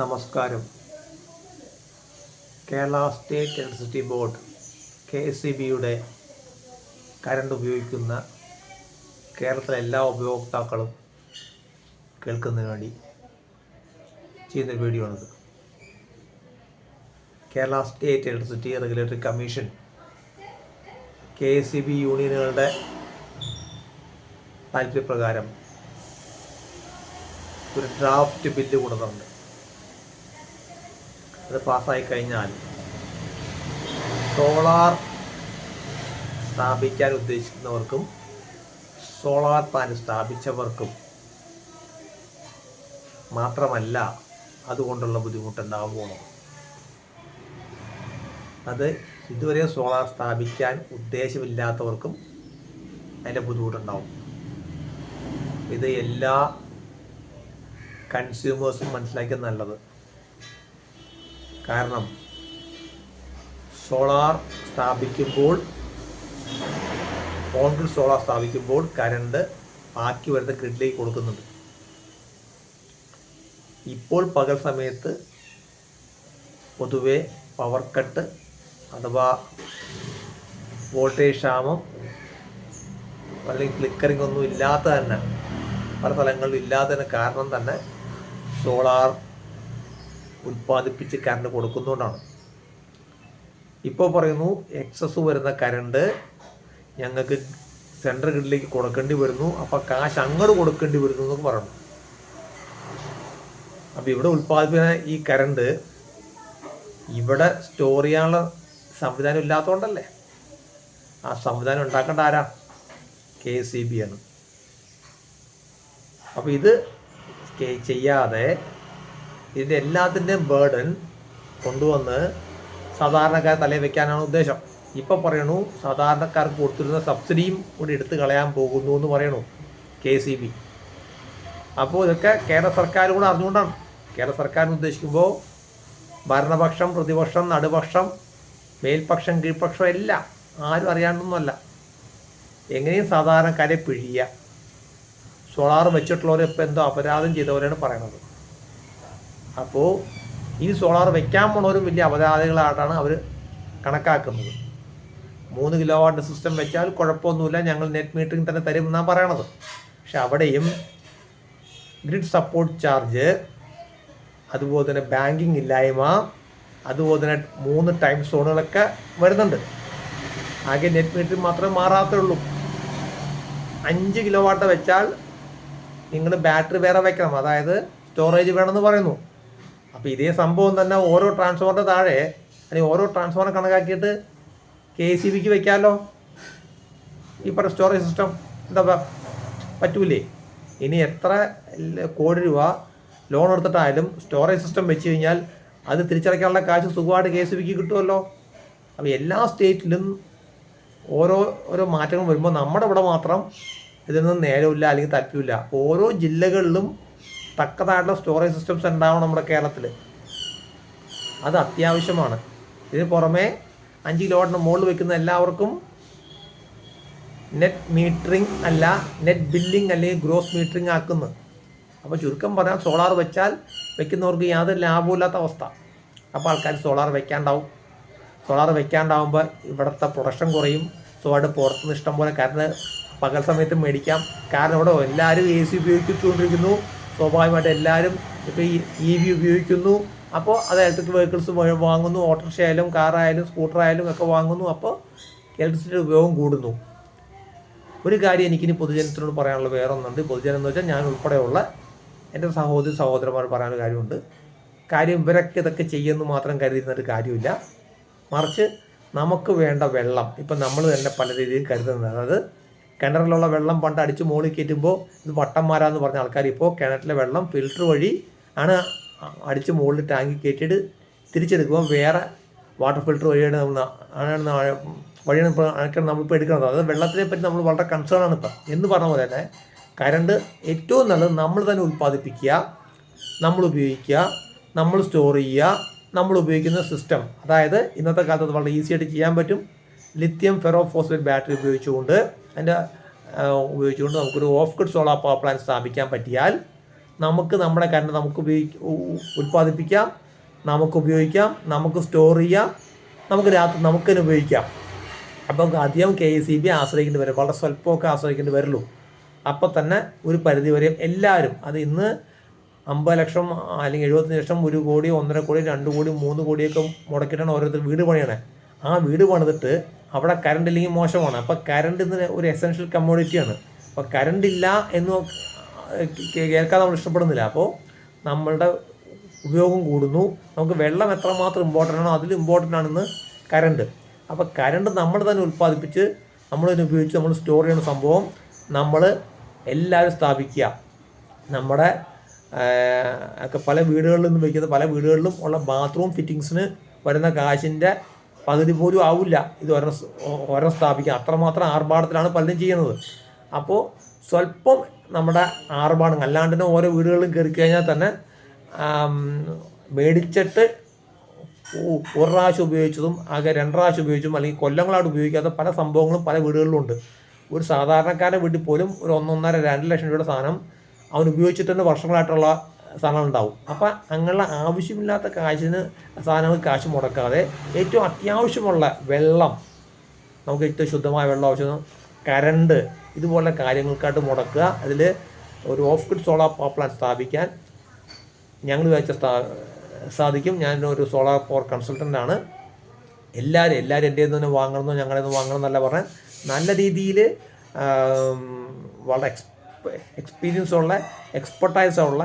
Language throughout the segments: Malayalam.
നമസ്കാരം. Kerala state electricity board K S C ബിയുടെ കരണ്ട് ഉപയോഗിക്കുന്ന കേരളത്തിലെ എല്ലാ ഉപയോക്താക്കളും കേൾക്കുന്നതിന് വേണ്ടി ചെയ്യുന്ന വീഡിയോ ആണിത് Kerala state electricity regulatory commission K S E B യൂണിയനുകളുടെ താല്പര്യപ്രകാരം ഒരു ഡ്രാഫ്റ്റ് ബില്ല് കൊണ്ടുവന്നിട്ടുണ്ട്. അത് പാസ്സായി കഴിഞ്ഞാൽ സോളാർ സ്ഥാപിക്കാൻ ഉദ്ദേശിക്കുന്നവർക്കും സോളാർ പ്ലാന്റ് സ്ഥാപിച്ചവർക്കും മാത്രമല്ല അതുകൊണ്ടുള്ള ബുദ്ധിമുട്ടുണ്ടാവുകയാണ്. അത് ഇതുവരെ സോളാർ സ്ഥാപിക്കാൻ ഉദ്ദേശമില്ലാത്തവർക്കും അതിന്റെ ബുദ്ധിമുട്ടുണ്ടാവും. ഇത് എല്ലാ കൺസ്യൂമേഴ്സും മനസ്സിലാക്കിയത് നല്ലത്. കാരണം സോളാർ സ്ഥാപിക്കുമ്പോൾ ഗ്രിഡ് സോളാർ സ്ഥാപിക്കുമ്പോൾ കരണ്ട് ബാക്കി വരുന്ന ഗ്രിഡിലേക്ക് കൊടുക്കുന്നുണ്ട്. ഇപ്പോൾ പകൽ സമയത്ത് പൊതുവെ പവർ കട്ട് അഥവാ വോൾട്ടേജ് ക്ഷാമം അല്ലെങ്കിൽ ഫ്ലിക്കറിംഗ് ഒന്നും ഇല്ലാത്ത തന്നെ പല സ്ഥലങ്ങളിലും ഇല്ലാത്തതിന് കാരണം തന്നെ സോളാർ ഉൽപ്പാദിപ്പിച്ച് കറണ്ട് കൊടുക്കുന്നതുകൊണ്ടാണ്. ഇപ്പോൾ പറയുന്നു എക്സസ് വരുന്ന കറണ്ട് ഞങ്ങൾക്ക് സെൻട്രൽ ഗ്രിഡിലേക്ക് കൊടുക്കേണ്ടി വരുന്നു. അപ്പോൾ കാശ് അങ്ങോട്ട് കൊടുക്കേണ്ടി വരുന്നു എന്നൊക്കെ പറയണം അപ്പോൾ ഇവിടെ ഉൽപ്പാദിപ്പിക്കുന്ന ഈ കറണ്ട് ഇവിടെ സ്റ്റോർ ചെയ്യാനുള്ള സംവിധാനം ഇല്ലാത്തതുകൊണ്ടല്ലേ? ആ സംവിധാനം ഉണ്ടാക്കേണ്ട ആരാ? കെ സി ബി ആണ്. അപ്പോൾ ഇത് ചെയ്യാതെ ഇതിന്റെ എല്ലാത്തിന്റെയും ബേർഡൻ കൊണ്ടുവന്ന് സാധാരണക്കാർ തലയിൽ വെക്കാനാണ് ഉദ്ദേശം. ഇപ്പം പറയണു സാധാരണക്കാർക്ക് കൊടുത്തിരുന്ന സബ്സിഡിയും കൂടി എടുത്തു കളയാൻ പോകുന്നു എന്ന് പറയണു കെ സി ബി. അപ്പോൾ ഇതൊക്കെ കേരള സർക്കാർ കൂടെ അറിഞ്ഞുകൊണ്ടാണ്. കേരള സർക്കാർ ഉദ്ദേശിക്കുമ്പോൾ ഭരണപക്ഷം പ്രതിപക്ഷം നടുപക്ഷം മേൽപക്ഷം കീഴ്പക്ഷം എല്ലാം ആരും അറിയാണ്ടൊന്നുമല്ല. എങ്ങനെയും സാധാരണക്കാരെ പിഴിയുക. സോളാർ വെച്ചിട്ടുള്ളവരെ ഇപ്പോൾ എന്തോ അപരാധം ചെയ്തവരാണ് പറയണത്. അപ്പോൾ ഈ സോളാർ വെക്കാൻ പോണവരും വലിയ അപരാധികളായിട്ടാണ് അവർ കണക്കാക്കുന്നത്. മൂന്ന് കിലോ വാട്ട് സിസ്റ്റം വെച്ചാൽ കുഴപ്പമൊന്നുമില്ല ഞങ്ങൾ നെറ്റ് മീറ്ററിംഗ് തന്നെ തരും എന്നാണ് പറയണത്. പക്ഷെ അവിടെയും ഗ്രിഡ് സപ്പോർട്ട് ചാർജ് അതുപോലെ തന്നെ ബാങ്കിങ് ഇല്ലായ്മ അതുപോലെ തന്നെ മൂന്ന് ടൈം സോണുകളൊക്കെ വരുന്നുണ്ട്. ആകെ നെറ്റ് മീറ്ററിംഗ് മാത്രമേ മാറാത്തേ ഉള്ളൂ അഞ്ച് കിലോ വാട്ട് വെച്ചാൽ നിങ്ങൾ ബാറ്ററി വേറെ വയ്ക്കണം അതായത് സ്റ്റോറേജ് വേണമെന്ന് പറയുന്നു. അപ്പോൾ ഇതേ സംഭവം തന്നെ ഓരോ ട്രാൻസ്ഫോമറിന്റെ താഴെ അല്ലെങ്കിൽ ഓരോ ട്രാൻസ്ഫോമർ കണക്കാക്കിയിട്ട് കെ സി ബിക്ക് വെക്കാമല്ലോ ഈ പറഞ്ഞ സ്റ്റോറേജ് സിസ്റ്റം എന്താ പറ്റൂലേ? ഇനി എത്ര കോടി രൂപ ലോൺ എടുത്തിട്ടായാലും സ്റ്റോറേജ് സിസ്റ്റം വെച്ച് കഴിഞ്ഞാൽ അത് തിരിച്ചടയ്ക്കാനുള്ള കാശ് സുഖമായിട്ട് കെ സി ബിക്ക് കിട്ടുമല്ലോ. അപ്പോൾ എല്ലാ സ്റ്റേറ്റിലും ഓരോ ഓരോ മാറ്റങ്ങൾ വരുമ്പോൾ നമ്മുടെ ഇവിടെ മാത്രം ഇതിനൊന്നും നേരമില്ല അല്ലെങ്കിൽ താല്പര്യമില്ല ഓരോ ജില്ലകളിലും തക്കതായിട്ടുള്ള സ്റ്റോറേജ് സിസ്റ്റംസ് ഉണ്ടാവണം നമ്മുടെ കേരളത്തിൽ അത് അത്യാവശ്യമാണ്. ഇതിന് പുറമെ അഞ്ച് കിലോവാട്ടിന് മുകളിൽ വെക്കുന്ന എല്ലാവർക്കും നെറ്റ് മീറ്ററിംഗ് അല്ല നെറ്റ് ബില്ലിംഗ് അല്ലെങ്കിൽ ഗ്രോസ് മീറ്ററിംഗ് ആക്കുന്നു. അപ്പോൾ ചുരുക്കം പറഞ്ഞാൽ സോളാർ വെച്ചാൽ വെക്കുന്നവർക്ക് യാതൊരു ലാഭമില്ലാത്ത അവസ്ഥ. അപ്പോൾ ആൾക്കാർ സോളാർ വെക്കാണ്ടാവും. സോളാർ വെക്കാണ്ടാവുമ്പോൾ ഇവിടുത്തെ പ്രൊഡക്ഷൻ കുറയും. സോ അവിടെ പുറത്തുനിന്ന് ഇഷ്ടം പോലെ കറണ്ട് പകൽ സമയത്ത് മേടിക്കാം. കാരണം ഇവിടെ എല്ലാവരും എ സി ഉപയോഗിച്ചുകൊണ്ടിരിക്കുന്നു. സ്വാഭാവികമായിട്ട് എല്ലാവരും ഇപ്പോൾ ഈ ഇ വി ഉപയോഗിക്കുന്നു. അപ്പോൾ അത് ഇലക്ട്രിക് വെഹിക്കിൾസ് വാങ്ങുന്നു. ഓട്ടോറിക്ഷ ആയാലും കാറായാലും സ്കൂട്ടർ ആയാലും ഒക്കെ വാങ്ങുന്നു. അപ്പോൾ ഇലക്ട്രിസിറ്റി ഉപയോഗം കൂടുന്നു. ഒരു കാര്യം എനിക്കിനി പൊതുജനത്തിനോട് പറയാനുള്ള വേറെ ഒന്നുണ്ട് പൊതുജനം എന്ന് വെച്ചാൽ ഞാൻ ഉൾപ്പെടെയുള്ള എന്റെ സഹോദരി സഹോദരന്മാർ പറയാനൊരു കാര്യമുണ്ട്. കാര്യം ഇവരൊക്കെ ഇതൊക്കെ ചെയ്യുമെന്ന് മാത്രം കരുതുന്നൊരു കാര്യമില്ല. മറിച്ച് നമുക്ക് വേണ്ട വെള്ളം ഇപ്പം നമ്മൾ തന്നെ പല രീതിയിൽ കരുതുന്നത്. അതായത് കിണറിലുള്ള വെള്ളം പണ്ട് അടിച്ച് മുകളിൽ കയറ്റുമ്പോൾ ഇത് വട്ടന്മാരാന്ന് പറഞ്ഞ ആൾക്കാർ ഇപ്പോൾ കിണറ്റിലെ വെള്ളം ഫിൽറ്റർ വഴി ആണ് അടിച്ച് മുകളിൽ ടാങ്കിൽ കയറ്റിയിട്ട് തിരിച്ചെടുക്കുമ്പോൾ വേറെ വാട്ടർ ഫിൽറ്റർ വഴിയാണ് നമ്മൾ ആണ് വഴിയാണ് ഇപ്പോൾ ആൾക്കാർ നമ്മളിപ്പോൾ എടുക്കുന്നത്. അതായത് വെള്ളത്തിനെ പറ്റി നമ്മൾ വളരെ കൺസേൺ ആണ് ഇപ്പം. എന്ന് പറഞ്ഞ പോലെ തന്നെ കറണ്ട് ഏറ്റവും നല്ലത് നമ്മൾ തന്നെ ഉൽപ്പാദിപ്പിക്കുക നമ്മൾ ഉപയോഗിക്കുക നമ്മൾ സ്റ്റോർ ചെയ്യുക നമ്മൾ ഉപയോഗിക്കുന്ന സിസ്റ്റം അതായത് ഇന്നത്തെ കാലത്ത് അത് വളരെ ഈസി ആയിട്ട് ചെയ്യാൻ പറ്റും. ലിത്യം ഫെറോ ഫോസ്ഫേറ്റ് ബാറ്ററി ഉപയോഗിച്ചുകൊണ്ട് അതിന്റെ ഉപയോഗിച്ചുകൊണ്ട് നമുക്കൊരു off grid solar power plant സ്ഥാപിക്കാൻ പറ്റിയാൽ നമുക്ക് നമ്മുടെ കറണ്ട് നമുക്ക് ഉപയോഗിക്ക ഉൽപ്പാദിപ്പിക്കാം നമുക്ക് ഉപയോഗിക്കാം നമുക്ക് സ്റ്റോർ ചെയ്യാം നമുക്ക് രാത്രി നമുക്ക് തന്നെ ഉപയോഗിക്കാം. അപ്പം അധികം കെ സി ബി ആശ്രയിക്കേണ്ടി വരും വളരെ സ്വല്പമൊക്കെ ആശ്രയിക്കേണ്ടി വരുള്ളൂ. അപ്പം തന്നെ ഒരു പരിധി വരെയും എല്ലാവരും അത് ഇന്ന് അമ്പത് ലക്ഷം അല്ലെങ്കിൽ എഴുപത്തഞ്ച് ലക്ഷം ഒരു കോടി ഒന്നര കോടി രണ്ട് കോടി മൂന്ന് കോടിയൊക്കെ മുടക്കിയിട്ടാണ് ഓരോരുത്തർ വീട് പണിയണേ. ആ വീട് പണിതിട്ട് അവിടെ കറണ്ട് ഇല്ലെങ്കിൽ മോശമാണ്. അപ്പോൾ കറണ്ട് ഇന്ന് ഒരു എസെൻഷ്യൽ കമ്മോഡിറ്റിയാണ് അപ്പോൾ കറണ്ട് ഇല്ല എന്ന് കേൾക്കാൻ നമ്മൾ ഇഷ്ടപ്പെടുന്നില്ല. അപ്പോൾ നമ്മളുടെ ഉപയോഗം കൂടുന്നു. നമുക്ക് വെള്ളം എത്രമാത്രം ഇമ്പോർട്ടന്റ് ആണോ അതിൽ ഇമ്പോർട്ടന്റ് ആണെന്ന് കറണ്ട് അപ്പോൾ കറണ്ട് നമ്മൾ തന്നെ ഉൽപ്പാദിപ്പിച്ച് നമ്മൾ തന്നെ ഉപയോഗിച്ച് നമ്മൾ സ്റ്റോർ ചെയ്യുന്ന സംഭവം നമ്മൾ എല്ലാവരും സ്ഥാപിക്കുക. നമ്മുടെ ഒക്കെ പല വീടുകളിൽ നിന്ന് വയ്ക്കുന്ന പല വീടുകളിലും ഉള്ള ബാത്റൂം ഫിറ്റിങ്സിന് വരുന്ന കാശിന്റെ പകുതി പോലും ആവില്ല. ഇത് ഒരെണ്ണം സ്ഥാപിക്കാൻ ഒരെണ്ണം സ്ഥാപിക്കുക അത്രമാത്രം ആർഭാടത്തിലാണ് പലരും ചെയ്യുന്നത്. അപ്പോൾ സ്വല്പം നമ്മുടെ ആർഭാടം അല്ലാണ്ട് തന്നെ ഓരോ വീടുകളിലും കയറി കഴിഞ്ഞാൽ തന്നെ മേടിച്ചിട്ട് ഒരു പ്രാവശ്യം ഉപയോഗിച്ചതും ആകെ രണ്ട് പ്രാവശ്യം ഉപയോഗിച്ചതും അല്ലെങ്കിൽ കൊല്ലങ്ങളായിട്ട് ഉപയോഗിക്കാത്ത പല സംഭവങ്ങളും പല വീടുകളിലും ഉണ്ട്. ഒരു സാധാരണക്കാരന്റെ വീട്ടിൽ പോലും ഒരു ഒന്നൊന്നര രണ്ട് ലക്ഷം രൂപയുടെ സാധനം അവൻ ഉപയോഗിച്ചിട്ട് തന്നെ വർഷങ്ങളായിട്ടുള്ള സാധനങ്ങൾ ഉണ്ടാവും അപ്പം അങ്ങനെയുള്ള ആവശ്യമില്ലാത്ത കാശിന് സാധനങ്ങൾ കാശ് മുടക്കാതെ ഏറ്റവും അത്യാവശ്യമുള്ള വെള്ളം നമുക്ക് ഏറ്റവും ശുദ്ധമായ വെള്ളം ആവശ്യം കരണ്ട് ഇതുപോലെ കാര്യങ്ങൾക്കായിട്ട് മുടക്കുക. അതിൽ ഒരു off grid solar power plant സ്ഥാപിക്കാൻ ഞങ്ങൾ വിചാരിച്ച സാധിക്കും. ഞാൻ ഒരു സോളാർ പവർ കൺസൾട്ടന്റ് ആണ്. എല്ലാവരും എല്ലാവരും എന്റെ നിന്ന് വാങ്ങണമെന്നോ ഞങ്ങളുടെ നിന്ന് വാങ്ങണം എന്നല്ല പറഞ്ഞാൽ നല്ല രീതിയിൽ വളരെ എക്സ് എക്സ്പീരിയൻസ് ഉള്ള എക്സ്പെർട്ടൈസ് ഉള്ള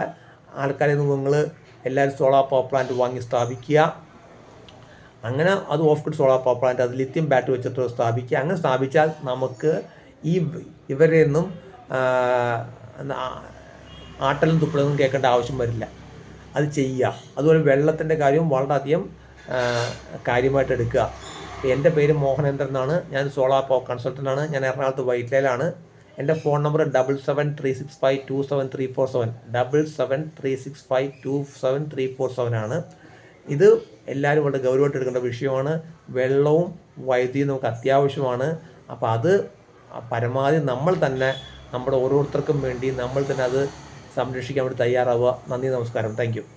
ആൾക്കാരെ നിങ്ങൾ എല്ലാവരും സോളാർ പവർ പ്ലാന്റ് വാങ്ങി സ്ഥാപിക്കുക. അങ്ങനെ അത് off grid solar power plant അത് ലിത്യം ബാറ്ററി വെച്ചിട്ട് സ്ഥാപിക്കുക. അങ്ങനെ സ്ഥാപിച്ചാൽ നമുക്ക് ഈ ഇവരിൽ നിന്നും ആട്ടലും തുപ്പലൊന്നും കേൾക്കേണ്ട ആവശ്യം വരില്ല. അത് ചെയ്യുക. അതുപോലെ വെള്ളത്തിന്റെ കാര്യവും വളരെയധികം കാര്യമായിട്ട് എടുക്കുക. എന്റെ പേര് മോഹനേന്ദ്രൻ എന്നാണ്. ഞാൻ സോളാർ പവർ കൺസൾട്ടന്റ് ആണ്. ഞാൻ എറണാകുളത്ത് വൈറ്റ്ലയിലാണ് എന്റെ phone number double seven three six five two seven three four seven. Double seven three six five two seven three four seven ആണ്. ഇത് എല്ലാവരും വളരെ ഗൗരവമായിട്ട് എടുക്കേണ്ട വിഷയമാണ്. വെള്ളവും വൈദ്യുതിയും നമുക്ക് അത്യാവശ്യമാണ്. അപ്പോൾ അത് പരമാവധി നമ്മൾ തന്നെ നമ്മുടെ ഓരോരുത്തർക്കും വേണ്ടി നമ്മൾ തന്നെ അത് സംരക്ഷിക്കാൻ വേണ്ടി തയ്യാറാവുക. നന്ദി നമസ്കാരം. താങ്ക്